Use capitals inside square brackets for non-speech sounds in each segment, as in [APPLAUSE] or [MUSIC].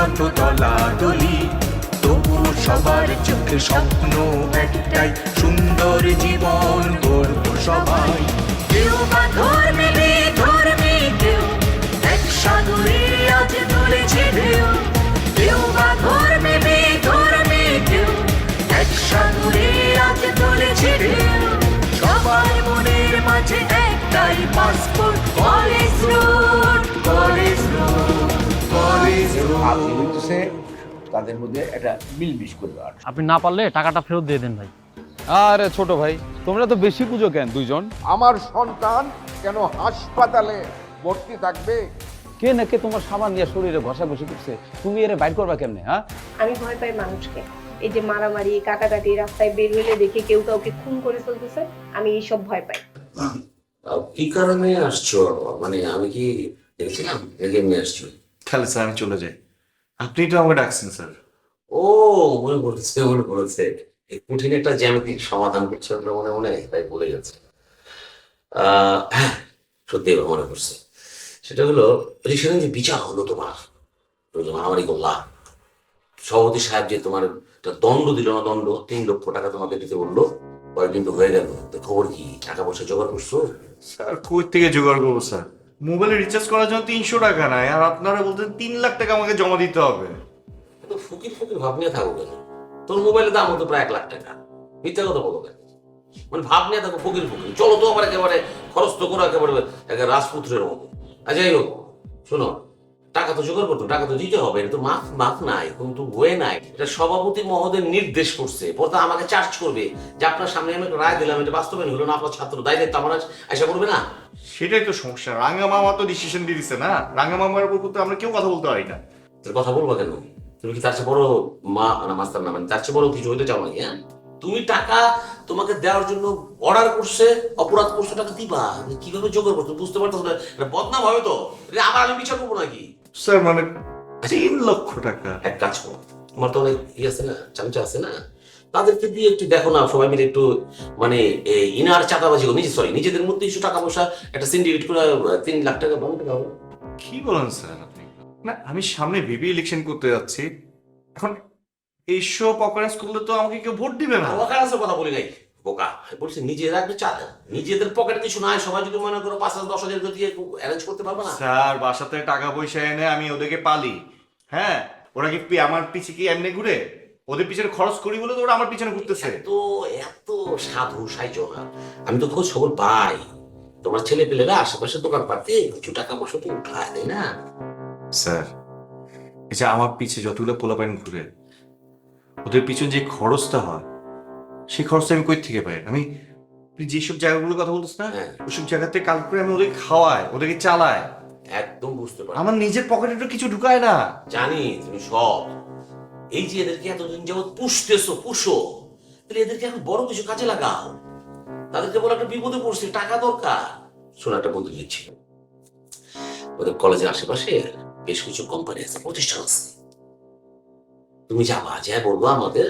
কত দলাদলি তবু সবার চোখে স্বপ্ন একটাই, সুন্দর জীবন গর্ব সবাই। কেউ বা ধর্মে ধর্মে কেউ, এক সাগরে আজ তুলেছে ঢেউ। কেউ বা ধর্মে ধর্মে কেউ, এক সাগরে আজ তুলেছে ঢেউ। সবার মনের মাঝে একটাই পাসপোর্ট হইতেছে তাদের মধ্যে একটা মিলমিশ করে দেওয়ার আপনি না পারলে টাকাটা ফেরত দিয়ে দেন ভাই। আরে ছোট ভাই তোমরা তো বেশি পুজো কেন দুইজন? আমার সন্তান কেন হাসপাতালে ভর্তি থাকবে? কে না কে তোমার সামান নিয়ে শরীরে ঘষাঘষি করছে? তুমি এর বাইর করবা কেমনে হ্যাঁ? আমি ভয় পাই মানুষকে। এই যে মারামারি কাটাকাটি রাস্তায় বের হইলে দেখে কেউ কাউকে খুন করে চলতেছে আমি এইসব ভয় পাই। কি কারণে আসছো? মানে আমি কি দেখছিলাম? এমনি আসছো? তাহলে স্যার আমি চলে যাই। আপনি তো আমাকে ডাকছেন স্যার। ও মনে পড়েছে মনে পড়েছে। এই কঠিন একটা জ্যামিতিক সমাধান করছে আপনার মনে মনে? তাই বলে গেছে হ্যাঁ সত্যি এবার মনে পড়ছে। সেটা হলো ওই যে সেদিন যে বিচার হলো তোমার মারামারি করলা। সভাপতি সাহেব যে তোমার দণ্ড দিল না দণ্ড তিন লক্ষ টাকা তোমাকে দিতে বলল কয়েকদিন তো হয়ে গেল। তো খবর কি টাকা পয়সা জোগাড় করছ? স্যার কই থেকে জোগাড় করব স্যার? মোবাইলে রিচার্জ করার জন্য তিনশো টাকা নাই, আর আপনারা বলতেন তিন লাখ টাকা আমাকে জমা দিতে হবে। তো ফুকির ফুকির ভাব নিয়ে থাকো কেন? তোর মোবাইলের দাম হতো প্রায় এক লাখ টাকা। মিথ্যা কথা বলো কেন? মানে ভাব নিয়ে থাকো ফুকির ফুকির চলো তো আবার একেবারে খরচ তো করো একেবারে একেবারে রাজপুত্রের মতো। আর যাই হোক, শোনো। টাকা তো জোগাড় করতো টাকা তো দিতে হবে এটা তো মাফ মাফ নাই কিন্তু বয়ে নাই। এটা সভাপতি মহোদয় নির্দেশ করছে পরে আমাকে চার্জ করবে। যে আপনার সামনে আমি রায় দিলাম এটা বাস্তবায়ন হলো না আপনার ছাত্র দায় দায়িত্ব আমার আশা করবে না। সেটাই তো সমস্যা। রাঙ্গা মামা তো ডিসিশন দিয়ে দিছে না। রাঙ্গা মামার উপর তো আমরা কেউ কথা বলতে পারি না। তোর কথা বলব কেন? তুমি কি তার চেয়ে বড় মা না মাস্টার না? মানে তার চেয়ে বড় কিছু হইতে চাও নাকি হ্যাঁ? তুমি টাকা তোমাকে দেওয়ার জন্য অর্ডার করছে অপরাধ করছে টাকা দিবা। কীভাবে জোগাড় করছ? বুঝতে পারতো না। বদনাম হবে তো? আবার আমি বিচার করব নাকি? স্যার মানে তিন লক্ষ টাকা। এক কাজ করো তোমার তো অনেক ই আছে না চামচা আছে না? তাদেরকে দিয়ে একটু দেখো না সবাই মিলে একটু মানে ইনার চাঁদাবাজি নিজে সরি নিজেদের মধ্যে কিছু টাকা পয়সা একটা সিন্ডিকেট করে তিন লাখ টাকা বারো টাকা কি বলেন স্যার আপনি? না আমি সামনে ভিপি ইলেকশন করতে যাচ্ছি। এখন এইসব অকারেন্স করলে তো আমাকে কেউ ভোট দিবে না। কথা বলি নাই। বোকা। বলছি নিজেরা একটু চা নিজেদের পকেটে কিছু নাই সবাই যদি মনে করো পাঁচ হাজার দশ হাজার দিয়ে অ্যারেঞ্জ করতে পারবে না? স্যার বাসাতে টাকা পয়সা এনে আমি ওদেরকে পালি। হ্যাঁ? ওরা কি আমার পিছে কি এমনি ঘুরে? ওদের পিছনে খরচ করি বলে তো ওরা আমার পিছনে ঘুরতেছে। এত এত সাধু সাইজো না আমি তো খোঁজ খবর পাই। তোমার ছেলে পেলেরা আশেপাশে দোকান পাতে কিছু টাকা পয়সা তো উঠায় তাই না? স্যার এই যে আমার পিছে যতগুলো পোলাপাইন ঘুরে ওদের পিছনে যে খরচটা হয় সেই খরচটা আমি কই থেকে পাই? আমি যেসব জায়গাগুলোর কথা বলতেছ না হ্যাঁ। ওইসব জায়গাতে কাল করে আমি ওদেরকে খাওয়াই ওদেরকে চালাই। একদম বুঝতে পারি আমার নিজের পকেটে তো কিছু ঢুকায় না। জানি তুমি সব এই যে এদেরকে এতদিন যাবত পুষতেছো পুষো তাহলে এদেরকে এখন বড় কিছু কাজে লাগাও। তাদেরকে বলে একটা বিপদে পড়ছে টাকা দরকার। শোনো একটা বন্ধু দিচ্ছি ওদের কলেজের আশেপাশে বেশ কিছু কোম্পানি আছে প্রতিষ্ঠান আছে। তুমি যাবা যা বলব আমাদের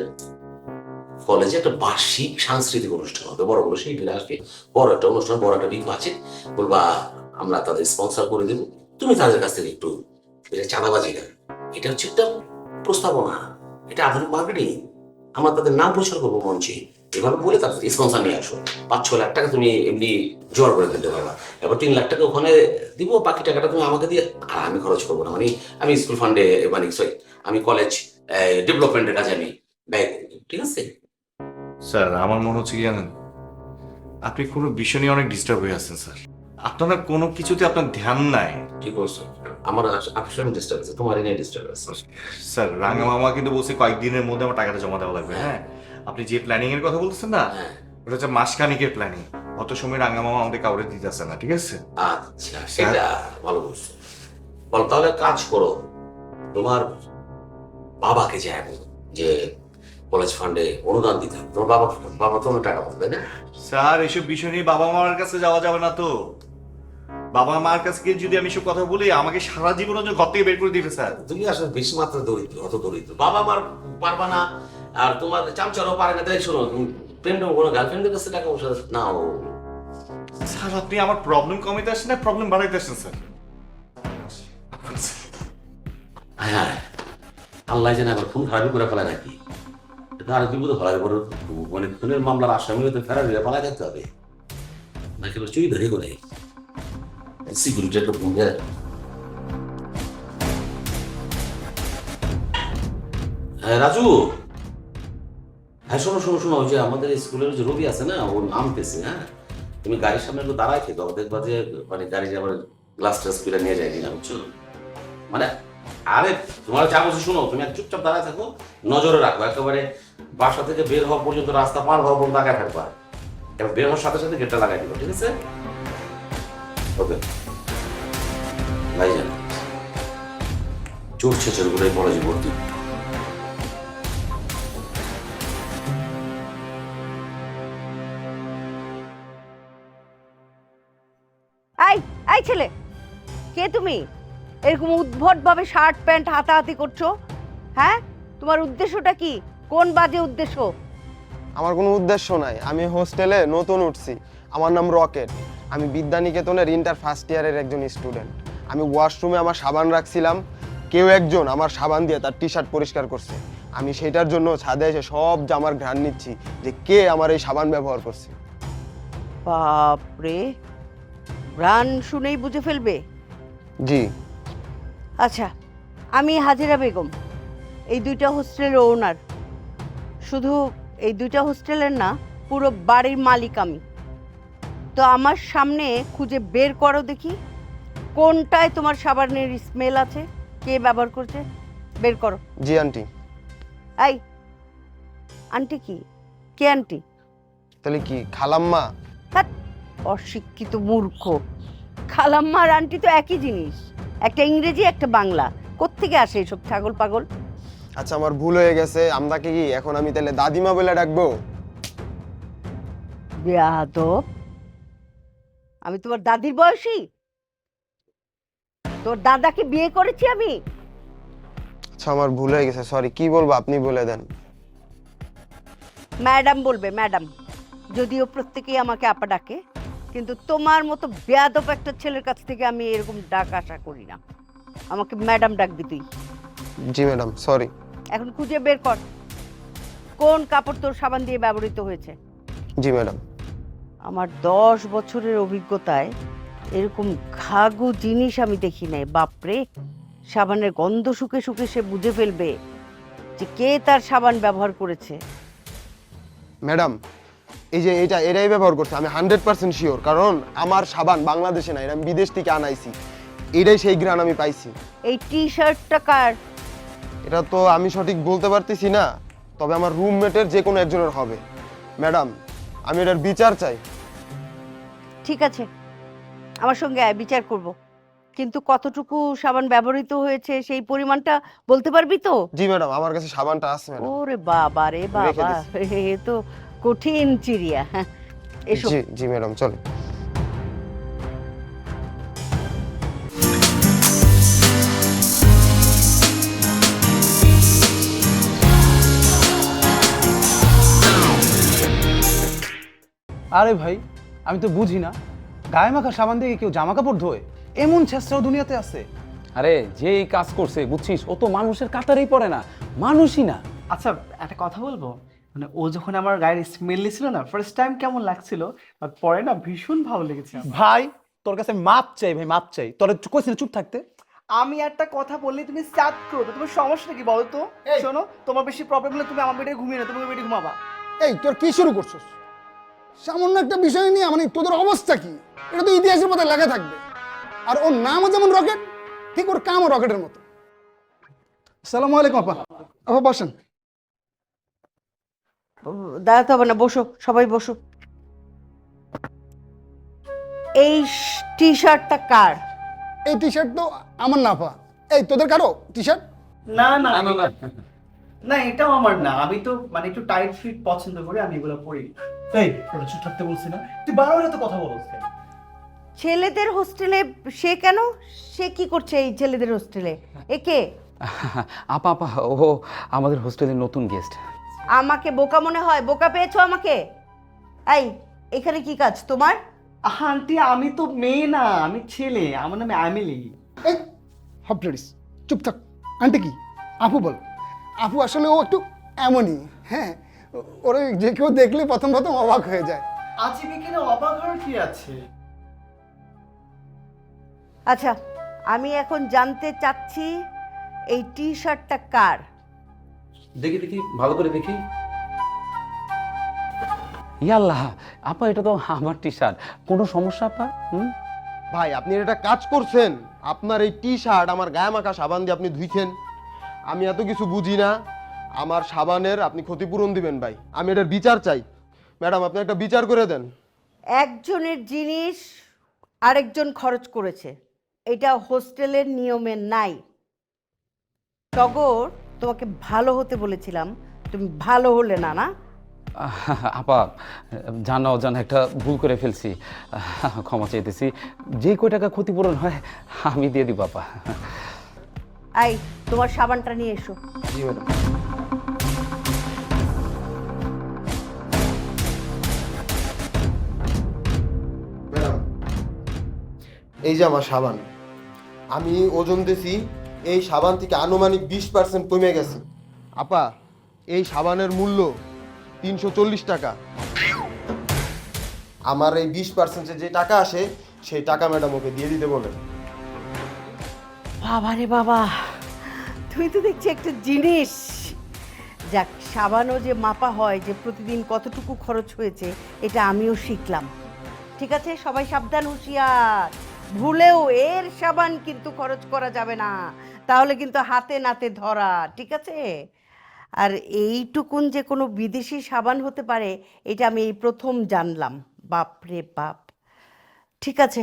কলেজে একটা বার্ষিক সাংস্কৃতিক অনুষ্ঠান হবে। বড় বড় শিল্পীরা আসবে বড় একটা অনুষ্ঠান, বড় একটা বিপ আছে। বলবা, আমরা তাদের স্পন্সর করে দেবো। তুমি তাদের কাছ থেকে একটু এটা চাঁদাবাজি না এটা হচ্ছে একটা প্রস্তাবনা, এটা আধুনিক মার্কেটিং আমরা তাদের নাম প্রচার করব মঞ্চে। এভাবে বলে তাদের স্পন্সর নিয়ে আসো। পাঁচ ছ লাখ টাকা তুমি এমনি জোয়ার করে দিতে পারবা। এবার তিন লাখ টাকা ওখানে দিব, বাকি টাকাটা তুমি আমাকে দিয়ে, আর আমি খরচ করব না। মানে আমি স্কুল ফান্ডে মানে সরি আমি কলেজ ডেভেলপমেন্টের কাজে আমি ব্যয় ঠিক আছে? স্যার আমার মনে হচ্ছে কি জানেন? আপনি কোনো বিষয় নিয়ে অনেক ডিস্টার্ব হয়ে আছেন স্যার। আপনার কোনো কিছুতে আপনার ধ্যান নাই। ঠিক বলছো আমার আসলে ডিস্টার্ব আছে তোমার এনে ডিস্টার্ব আছে। স্যার রাঙা মামা কিন্তু বলছে কয়েকদিনের মধ্যে আমার টাকাটা জমা দেওয়া লাগবে হ্যাঁ? আপনি যে প্ল্যানিং এর কথা বলতেছেন না হ্যাঁ। ওটা হচ্ছে মাসখানিকের প্ল্যানিং অত সময় রাঙা মামা আমাদের কাউরে দিতেছে না ঠিক আছে? আচ্ছা সেটা ভালো বলছো বল তাহলে কাজ করো। তোমার বাবাকে যায় বলো যে কলেজ ফান্ডে অনুদান দিতে হবে। তোমার বাবা বাবা তো টাকা পাবে না? স্যার এসব বিষয় নিয়ে বাবা মার কাছে যাওয়া যাবে না তো। বাবা মার কাছে গিয়ে যদি আমি এসব কথা বলি আমাকে সারা জীবন জন্য ঘর থেকে বের করে দিবে স্যার। তুমি আসলে বেশি মাত্রা দরিদ্র অত দরিদ্র। বাবা মার পারবা না আর তোমার চামচারও পারে না। তাই শোনো প্রেম কোনো গার্লফ্রেন্ডের কাছে টাকা পয়সা নাও। স্যার আপনি আমার প্রবলেম কমাইতে আসেন না প্রবলেম বাড়াইতে আসেন স্যার। হ্যাঁ আল্লাহ জানে আবার খুন খারাপি করে ফেলায় নাকি। পরে মানে খুনের মামলার আসামি হয়ে পালায় থাকতে হবে। নাকি চুরি ধরে করে? সিকিউরিটি একটা হ্যাঁ রাজু। হ্যাঁ শোনো শোনো শোনো যে আমাদের স্কুলের যে রবি আছে না, ওর নাম পেয়েছে হ্যাঁ? তুমি গাড়ির সামনে একটু দাঁড়ায় খেতো দেখবা যে মানে গাড়ি আবার গ্লাস টাস করে নিয়ে যায়নি না বুঝছ? মানে আরে, তোমার যা বলছি শোনো, তুমি চুপচাপ দাঁড়ায় থাকো, নজরে রাখো, একেবারে বাসা থেকে বের হওয়া পর্যন্ত রাস্তা পার হওয়া পর্যন্ত আগে থাকবা। এবার বের হওয়ার সাথে সাথে গেটটা লাগাই দিবা, ঠিক আছে? ওকে। ভাইজান, চোর ছেচের গুলোই যে ভর্তি। এই এই ছেলে, কে তুমি? এরকম উদ্ভট ভাবে শার্ট প্যান্ট হাতাহাতি করছ হ্যাঁ? তোমার উদ্দেশ্যটা কি? কোন বাজে উদ্দেশ্য? আমার কোনো উদ্দেশ্য নাই। আমি হোস্টেলে নতুন উঠছি। আমার নাম রকেট। আমি বিদ্যানিকেতনের ইন্টার ফার্স্ট ইয়ারের একজন স্টুডেন্ট আমি ওয়াশরুমে আমার সাবান রাখছিলাম। কেউ একজন আমার সাবান দিয়ে তার টি শার্ট পরিষ্কার করছে। আমি সেটার জন্য ছাদে এসে সব জামার ঘ্রাণ নিচ্ছি যে কে আমার এই সাবান ব্যবহার করছে। বাপরে! ব্রান শুনেই বুঝে ফেলবে? জি। আচ্ছা আমি হাজিরা বেগম। এই দুইটা হোস্টেলের ওনার শুধু এই দুইটা হোস্টেলের না পুরো বাড়ির মালিক আমি। তো আমার সামনে খুঁজে বের করো দেখি কোনটায় তোমার সাবানের স্মেল আছে কে ব্যবহার করছে বের করো। জি আন্টি। এই আন্টি কি? কে আন্টি? তাহলে কি খালাম্মা? ধ্যাৎ, অশিক্ষিত মূর্খ। খালাম্মা আর আন্টি তো একই জিনিস একটা ইংরেজি একটা বাংলা। কোত্থেকে আসে এসব ছাগল পাগল? আচ্ছা আমার ভুল হয়ে গেছে। আমদাকে কি এখন আমি তাহলে দাদিমা বলে ডাকবো? বেয়াদব। আমি তোমার দাদির বয়সী? তোর দাদাকে বিয়ে করেছি আমি? আচ্ছা আমার ভুল হয়ে গেছে সরি কি বলব আপনি বলে দেন। ম্যাডাম বলবে ম্যাডাম যদিও প্রত্যেকেই আমাকে আপা ডাকে কিন্তু তোমার মতো বেয়াদব একটা ছেলের কাছ থেকে আমি এরকম ডাক আশা করি না। আমাকে ম্যাডাম ডাকবি তুই। জি ম্যাডাম সরি এখন খুঁজে বের কর। কোন কাপড় তোর সাবান দিয়ে ব্যবহৃত হয়েছে? জি ম্যাডাম। আমার দশ বছরের অভিজ্ঞতায় এরকম ঘাগু জিনিস আমি দেখি নাই। বাপরে সাবানের গন্ধ শুকে শুকে সে বুঝে ফেলবে যে কে তার সাবান ব্যবহার করেছে। ম্যাডাম এই যে এটা এরাই ব্যবহার করছে আমি হান্ড্রেড পার্সেন্ট শিওর। কারণ আমার সাবান বাংলাদেশে নাই এটা আমি বিদেশ থেকে আনাইছি। এটাই সেই গ্রান আমি পাইছি। এই টি শার্টটা কার? এটা তো আমি সঠিক বলতে পারতেছি না তবে আমার রুমমেটের যে কোনো একজনের হবে। ম্যাডাম আমি এটার বিচার চাই। ঠিক আছে আমার সঙ্গে আয় বিচার করব। কিন্তু কতটুকু সাবান ব্যবহৃত হয়েছে সেই পরিমাণটা বলতে পারবি তো? জি ম্যাডাম আমার কাছে সাবানটা আছে ম্যাডাম। ওরে বাবা রে বাবা এ তো কঠিন চিড়িয়া। হ্যাঁ এসো। জি জি ম্যাডাম চলে আরে ভাই আমি তো বুঝি না। গায়ে মাখা সাবান দিয়ে কেউ জামা কাপড় ধোয়? এমন চেষ্টাও দুনিয়াতে আছে। আরে যে এই কাজ করছে বুঝছিস? ও তো মানুষের কাতারেই পড়ে না। মানুষই না। আচ্ছা একটা কথা বলব? মানে ও যখন আমার গায়ের স্মেল ছিল না ফার্স্ট টাইম কেমন লাগছিল? বাট পরে না ভীষণ ভালো লেগেছে। আমার। ভাই তোর কাছে মাপ চাই ভাই মাপ চাই। তোর কইছি না চুপ থাকতে। আমি একটা কথা বললে তুমি চাপ করো। তো তোমার সমস্যা কি বলো তো শোনো তোমার বেশি প্রবলেম হলে তুমি আমার বেডে ঘুমিয়ে না তুমি বেডে ঘুমাবা। এই তোর কি শুরু করছিস? সামান্য একটা বিষয় নিয়ে মানে তোদের অবস্থা কি? এটা তো ইতিহাসের পাতায় লেখা থাকবে। আর ওর নামও যেমন রকেট ঠিক ওর কামও রকেটের মতো। সালাম আলাইকুম আপা। আপা বসেন। দাঁড়াতে হবে না বসো সবাই বসো। এই টি শার্টটা কার? এই টি শার্ট তো আমার না আপা। এই তোদের কারও টি শার্ট না না। না এটাও আমার না। আমি তো মানে একটু টাইট ফিট পছন্দ করি আমি এগুলো পরি তাই তোরা চুপ থাকতে বলছি না। তুই বারবার এত কথা বলছিস ছেলেদের হোস্টেলে সে কেন? সে কি করছে এই ছেলেদের হোস্টেলে একে [LAUGHS] আপা আপা ও আমাদের হোস্টেলের নতুন গেস্ট আমাকে বোকা মনে হয়? বোকা পেয়েছ আমাকে? এই এখানে কি কাজ তোমার? আন্টি আমি তো মেয়ে না আমি ছেলে। আমার নামে অ্যামিলি। এই হপ লেডিস চুপ থাক। আন্টি কি? আপু বল। আপু আসলে ও একটু এমনই হ্যাঁ? ওরা যে কেউ দেখলে প্রথম প্রথম অবাক হয়ে যায়। আজকে বিকেলে অবাক হওয়ার কি আছে? আচ্ছা আমি এখন জানতে চাচ্ছি এই টি শার্টটা কার? দেখি দেখি ভালো করে দেখি। ইয়াল্লাহ আপা এটা তো আমার টি শার্ট কোনো সমস্যা আপা? হুম? ভাই আপনি এটা কাজ করছেন। আপনার এই টি শার্ট আমার গায়ে মাখা সাবান দিয়ে আপনি ধুইছেন। আমি এত কিছু বুঝি না। আমার সাবানের আপনি ক্ষতিপূরণ দিবেন ভাই। আমি এটার বিচার চাই। ম্যাডাম আপনি একটা বিচার করে দেন। একজনের জিনিস আরেকজন খরচ করেছে। এটা হোস্টেলের নিয়মে নাই। টগর তোমাকে ভালো হতে বলেছিলাম। তুমি ভালো হলে না না? আপা জানা অজানা একটা ভুল করে ফেলছি। ক্ষমা চাইতেছি। যে কয় টাকা ক্ষতিপূরণ হয় আমি দিয়ে দিব আপা। আই তোমার সাবানটা নিয়ে এসো। জি ম্যাডাম। এই যে আমার সাবান, আমি ওজন দিছি, এই সাবান থেকে আনুমানিক বিশ পার্সেন্ট কমে গেছে। আপা, এই সাবানের মূল্য তিনশো চল্লিশ টাকা। আমার এই বিশ পার্সেন্টে যে টাকা আসে, সেই টাকা ম্যাডাম ওকে দিয়ে দিতে বলেন। বাবা রে বাবা। তুই তো দেখছি একটা জিনিস। যাক সাবানও যে মাপা হয় যে প্রতিদিন কতটুকু খরচ হয়েছে এটা আমিও শিখলাম। ঠিক আছে? সবাই সাবধান হুঁশিয়ার। ভুলেও এর সাবান কিন্তু খরচ করা যাবে না। তাহলে কিন্তু হাতে নাতে ধরা ঠিক আছে? আর এইটুকুন যে কোনো বিদেশি সাবান হতে পারে এটা আমি এই প্রথম জানলাম। বাপ রে বাপ। ঠিক আছে?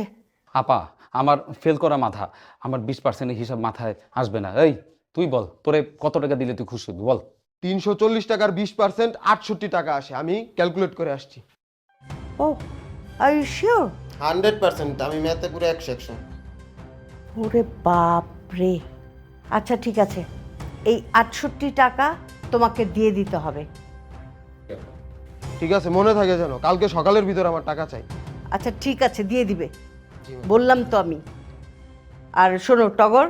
আপা আমার ফেল করা মাথা আমার বিশ পার্সেন্টের হিসাব মাথায় আসবে না। এই তুই বল তোরে কত টাকা দিলে তুই খুশি হবি? বল। তিনশো চল্লিশ টাকার বিশ পার্সেন্ট আটষট্টি টাকা আসে আমি ক্যালকুলেট করে আসছি। ও আর শিওর হান্ড্রেড পার্সেন্ট আমি ম্যাথে পুরো একশো একশো। ওরে বাপ রে আচ্ছা ঠিক আছে। এই আটষট্টি টাকা তোমাকে দিয়ে দিতে হবে। ঠিক আছে মনে থাকে যেন কালকে সকালের ভিতর আমার টাকা চাই। আচ্ছা ঠিক আছে দিয়ে দিবে। বললাম তো আমি। আর শোনো টগর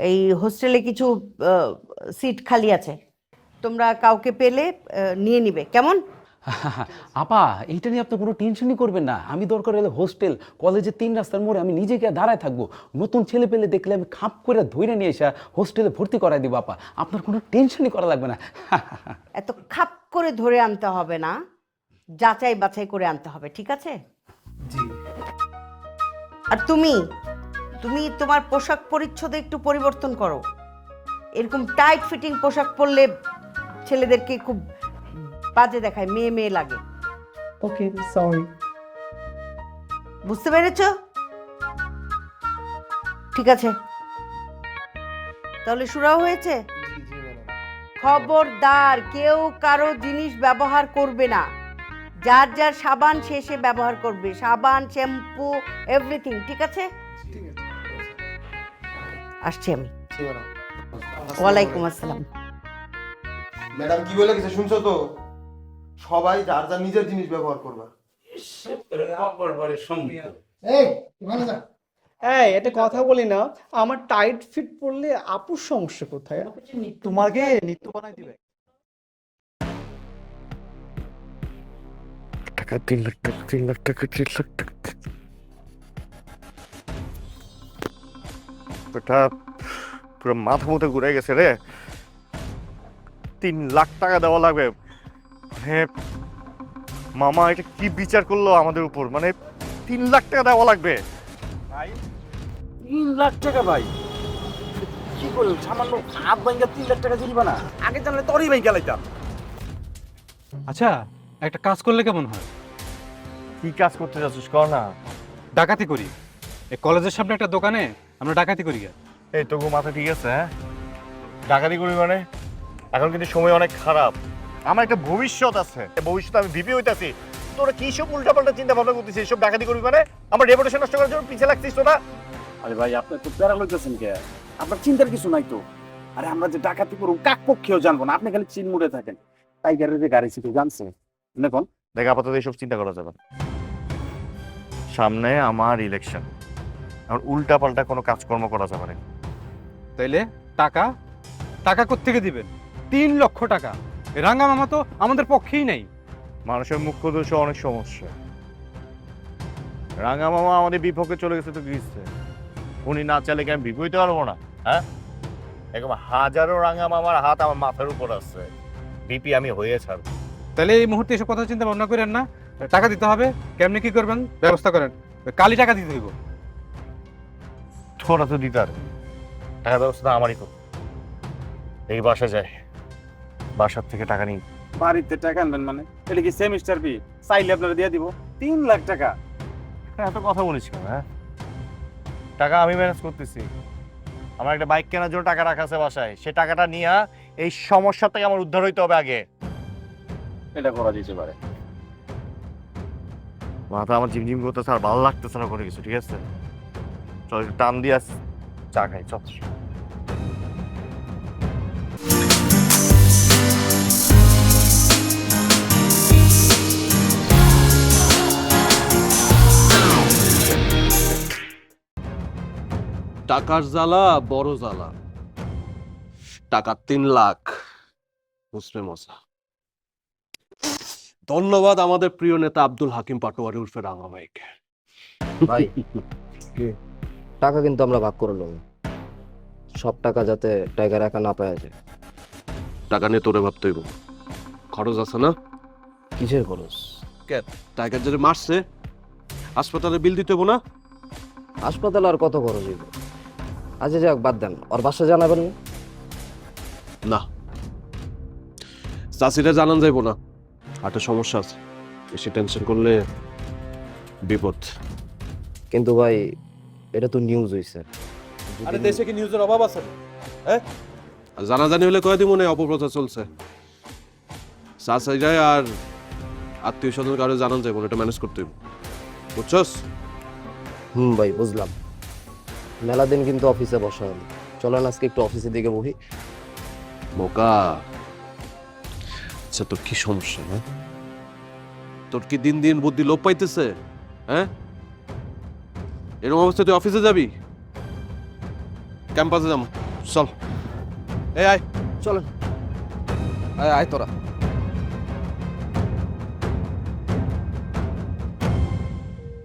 এই হোস্টেলে কিছু সিট খালি আছে। তোমরা কাউকে পেলে নিয়ে নিবে। কেমন? [LAUGHS] আপা এইটা নিয়ে আপনি কোনো টেনশনই করবেন না। আমি দরকার হলে হোস্টেল কলেজের তিন রাস্তার মোড়ে আমি নিজে গিয়ে দাঁড়ায় থাকব। নতুন ছেলে পেলে দেখলে আমি খাপ করে ধরে নিয়ে এসে হোস্টেলে ভর্তি করাই দিব আপা। আপনার কোনো টেনশনই করা লাগবে না। [LAUGHS] এত খাপ করে ধরে আনতে হবে না। যাচাই বাছাই করে আনতে হবে ঠিক আছে? আর তুমি তুমি তোমার পোশাক পরিচ্ছদে একটু পরিবর্তন করো। এরকম টাইট ফিটিং পোশাক পরলে ছেলেদেরকে খুব বাজে দেখায় মেয়ে মেয়ে লাগে। ওকে সরি বুঝতে পেরেছ? ঠিক আছে। তাহলে সুরাও হয়েছে? খবরদার কেউ কারও জিনিস ব্যবহার করবে না। যার যার সাবান শেষে ব্যবহার করবে। সাবান শ্যাম্পু এভরিথিং ঠিক আছে? আসছি আমি। ওয়ালাইকুম আসসালাম। ম্যাডাম কি বলে গেছে শুনছো তো? সবাই যার যার নিজের জিনিস ব্যবহার করবা। এই ওখানে যা। এই এটা কথা বলি না। আমার টাইট ফিট পড়লে আপুর সমস্যা কোথায়? তোমাকে নিত্য বানাই দিবে। টাকা তিন লাখ টাকা তিন লাখ টাকা তিন লাখ টাকা ওটা পুরো মাথা মতো ঘুরে গেছে রে। তিন লাখ টাকা দেওয়া লাগবে। মানে মামা এটা কি বিচার করল আমাদের উপর? মানে তিন লাখ টাকা দেওয়া লাগবে। ভাই তিন লাখ টাকা ভাই। কি করলেন সামান্য হাত ভাঙ্গা তিন লাখ টাকা জরিমানা। আগে জানলে তোরই ভাই গেলাইতাম। আচ্ছা একটা কাজ করলে কেমন হয়? কি কাজ করতে যাচ্ছিস? কর না। ডাকাতি করি। এই কলেজের সামনে একটা দোকানে আমরা ডাকাতি করি গা। এই তবু মাথা ঠিক আছে হ্যাঁ? ডাকাতি করি মানে? এখন কিন্তু সময় অনেক খারাপ। আমার একটা ভবিষ্যৎ আছে। ভবিষ্যৎ আমি ভিপি হইতাছি। তোরা কি সব উল্টাপাল্টা চিন্তা ভাবনা করতেছিস? এইসব ডাকাতি করবি মানে? আমার রেপুটেশন নষ্ট করার জন্য পিছিয়ে লাগছিস তোরা আরে ভাই আপনি তো প্যারা লইতেছেন কে? আপনার চিন্তার কিছু নাই তো। আরে আমরা যে ডাকাতি করব কাক পক্ষেও জানব না। আপনি খালি চিন মুড়ে থাকেন। টাইগারের যে গাড়ি ছিল জানছে দেখুন দেখ আপাতত এইসব চিন্তা করা যাবে না। সামনে আমার ইলেকশন আমার উল্টা পাল্টা কোনো কাজকর্ম করা যাবে না। তাইলে টাকা? টাকা কোত্থেকে দিবেন? তিন লক্ষ টাকা। এ রাঙ্গা মামা তো আমাদের পক্ষেই নেই। মানুষের মুখ্য দোষ অনেক সমস্যা। রাঙা মামা আমাদের বিপক্ষে চলে গেছে তো গ্রীষ্মে উনি না চাইলে কি আমি বিপরীতে পারব না? হ্যাঁ? এরকম হাজারো রাঙা মামার হাত আমার মাথার উপর আছে। বিপি আমি হয়ে ছাড়বো। তাহলে এই মুহূর্তে এসব কথা চিন্তা ভাবনা করেন না। টাকা দিতে হবে কেমনি কি করবেন? ব্যবস্থা করেন। কালি টাকা দিতে হইব। থোড়া তো দিতে আর টাকা ব্যবস্থা আমারই করতে এই বাসা যায় বাসার থেকে টাকা নিই। বাড়িতে টাকা আনবেন মানে? এটা কি সেমিস্টার ফি চাইলে আপনারা দিয়ে দিব। তিন লাখ টাকা। এত কথা বলিস কেন হ্যাঁ? টাকা আমি ম্যানেজ করতেছি। আমার একটা বাইক কেনার জন্য টাকা রাখা আছে বাসায়। সে টাকাটা নিয়ে এই সমস্যা থেকে আমার উদ্ধার হইতে হবে আগে। এটা করা যেতে পারে। মাথা আমার ঝিমঝিম করতেছে আর ভালো লাগতেছে না কোনো কিছু, ঠিক আছে? চল একটু টান দিয়ে আস, চা খাই, চল। টাকার জ্বালা, বড় জ্বালা। টাকা তিন লাখ। মুসলে মশা। ধন্যবাদ আমাদের প্রিয় নেতা আব্দুল হাকিম পাটোয়ারি উর্ফে রাঙা ভাইকে। ভাই টাকা কিন্তু আমরা ভাগ করে নেব। সব টাকা যাতে টাইগার একা না পায় যায়। টাকা নিয়ে তোরে ভাবতে হইব। খরচ আছে না? কিসের খরচ? কে? টাইগার যারা মারছে হাসপাতালে বিল দিতে হইব না? হাসপাতালে আর কত খরচ হইব? আচ্ছা যাক বাদ দেন। ওর বাসা জানাবেন? না? না। চাষিরা জানান যাইব না। হার্টের সমস্যা আছে। বেশি টেনশন করলে বিপদ। কিন্তু ভাই এটা তো নিউজ হইছে। আরে দেশে কি নিউজের অভাব আছে? হ্যাঁ? জানাজানি হলে কয়ে দিব না অপপ্রচার চলছে। চাষিরাই আর আত্মীয় স্বজন কারও জানান যাইব এটা ম্যানেজ করতে হইব। বুঝছস? হুম ভাই বুঝলাম। মেলা দিন কিন্তু অফিসে বসা হলো চলেন আজকে একটু অফিসের দিকে বহি। বোকা। আচ্ছা তোর কি সমস্যা হ্যাঁ? তোর কি দিন দিন বুদ্ধি লোপ পাইতেছে হ্যাঁ? এরকম অবস্থায় তুই অফিসে যাবি? ক্যাম্পাসে যাব। চল। এই, আয়, চলেন। আয় আয় তোরা।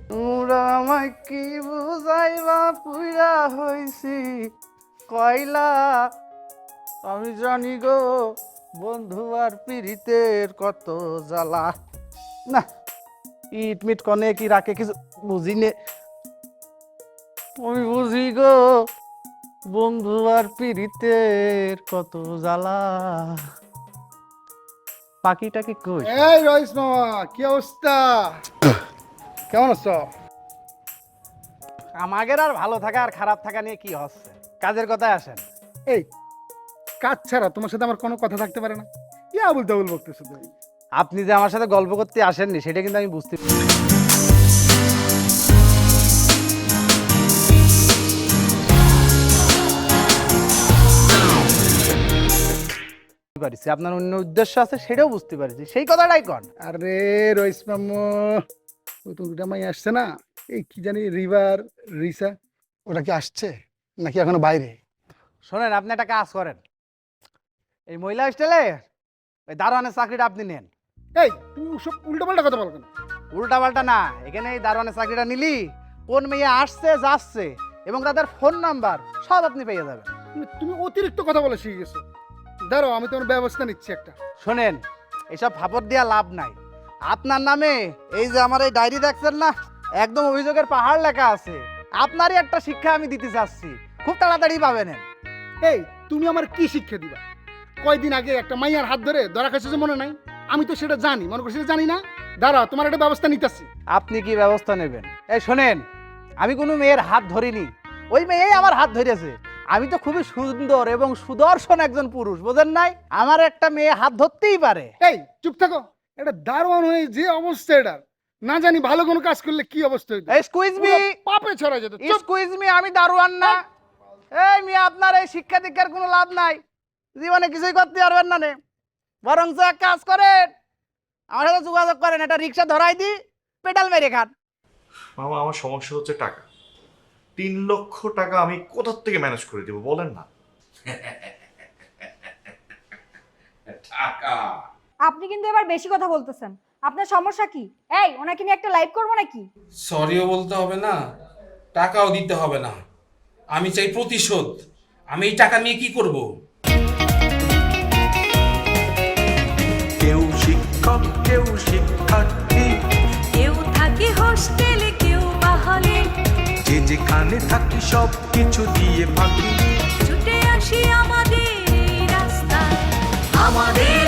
তোরা আমায় কি বুঝাইবা, পুইরা হইছি। কয়লা, আমি জানি গো বন্ধু আর পীড়িতের কত জ্বালা। না ইট মিট কনে কি রাখে কিছু বুঝি নে। আমি বুঝি গো বন্ধু আর পীড়িতের কত জ্বালা। পাখিটা কি কই? এই রইস মামা কি অবস্থা? কেমন আছো? আমাদের আর ভালো থাকা আর খারাপ থাকা নিয়ে কি হচ্ছে? কাজের কথায় আসেন। এই কাজ ছাড়া তোমার সাথে আমার কোনো কথা থাকতে পারে না। ইয়া বলতে বল বলতেছো তুমি আপনি যে আমার সাথে গল্প করতে আসেননি সেটা কিন্তু আমি বুঝতে পারছি। আপনার অন্য উদ্দেশ্য আছে সেটাও বুঝতে পারছি। সেই কথাটাই কন। আরে রইস মামু ওই তো দুটা মাই আসছে না। এই কি জানি রিভার রিসা ওটা কি আসছে নাকি এখনও বাইরে? শোনেন আপনি একটা কাজ করেন। এই মহিলা হোস্টেলে ওই দারোয়ানের চাকরিটা আপনি নেন। এই তুই সব উল্টো পাল্টা কথা বল কেন? উল্টা পাল্টা না এখানে এই দারোয়ানের চাকরিটা নিলি কোন মেয়ে আসছে যাচ্ছে এবং তাদের ফোন নাম্বার সব আপনি পেয়ে যাবেন। তুমি- অতিরিক্ত কথা বলে শিখে গেছো। দাঁড়াও আমি তোমার ব্যবস্থা নিচ্ছি একটা। শোনেন এসব ফাপড় দিয়া লাভ নাই। আপনার নামে এই যে আমার এই ডায়েরি দেখছেন না একদম অভিযোগের পাহাড় লেখা আছে। আপনারই একটা শিক্ষা আমি দিতে চাচ্ছি। খুব তাড়াতাড়ি পাবেন। এই তুমি আমার কি শিক্ষা দিবা? কয়দিন আগে একটা মাইয়ার হাত ধরে ধরা খাইছে যে মনে নাই? আমি তো সেটা জানি মনে করছি জানি না। দাঁড়া তোমার একটা ব্যবস্থা নিতেছি। আপনি কি ব্যবস্থা নেবেন? এই শোনেন আমি কোনো মেয়ের হাত ধরিনি। ওই মেয়েই আমার হাত ধরেছে। আমি তো খুবই সুন্দর এবং সুদর্শন একজন পুরুষ বোঝেন নাই? আমার একটা মেয়ে হাত ধরতেই পারে। এই চুপ থাকো। এটা দারোয়ান হয়ে যে অবস্থা এটা। না জানি ভালো কোনো কাজ করলে কি অবস্থা হইতো। এই স্কুইজ মি পাপে ছড়া যেত। স্কুইজ মি আমি দারোয়ান না। এই মেয়ে আপনার এই শিক্ষা দীক্ষার কোনো লাভ নাই। জীবনে কিছুই করতে পারবেন না নে। বরং এক কাজ করেন। আমার সাথে যোগাযোগ করেন একটা রিক্সা ধরাই দি পেডাল মেরে খান। মামা আমার সমস্যা হচ্ছে টাকা। তিন লক্ষ টাকা আমি কোথার থেকে ম্যানেজ করে দেবো বলেন না? টাকা। আপনি কিন্তু এবার বেশি কথা বলতেছেন। আপনার সমস্যা কি? এই ওনাকে নিয়ে একটা লাইভ করব নাকি? সরিও বলতে হবে না টাকাও দিতে হবে না। আমি চাই প্রতিশোধ। আমি এই টাকা নিয়ে কি করব? শিক্ষক কেউ শিক্ষার্থী কেউ থাকে হোস্টেলে কেউ বা হলে যে যেখানে থাকি সব কিছু দিয়ে ফাঁকি ছুটে আসি আমাদের রাস্তায়। আমাদের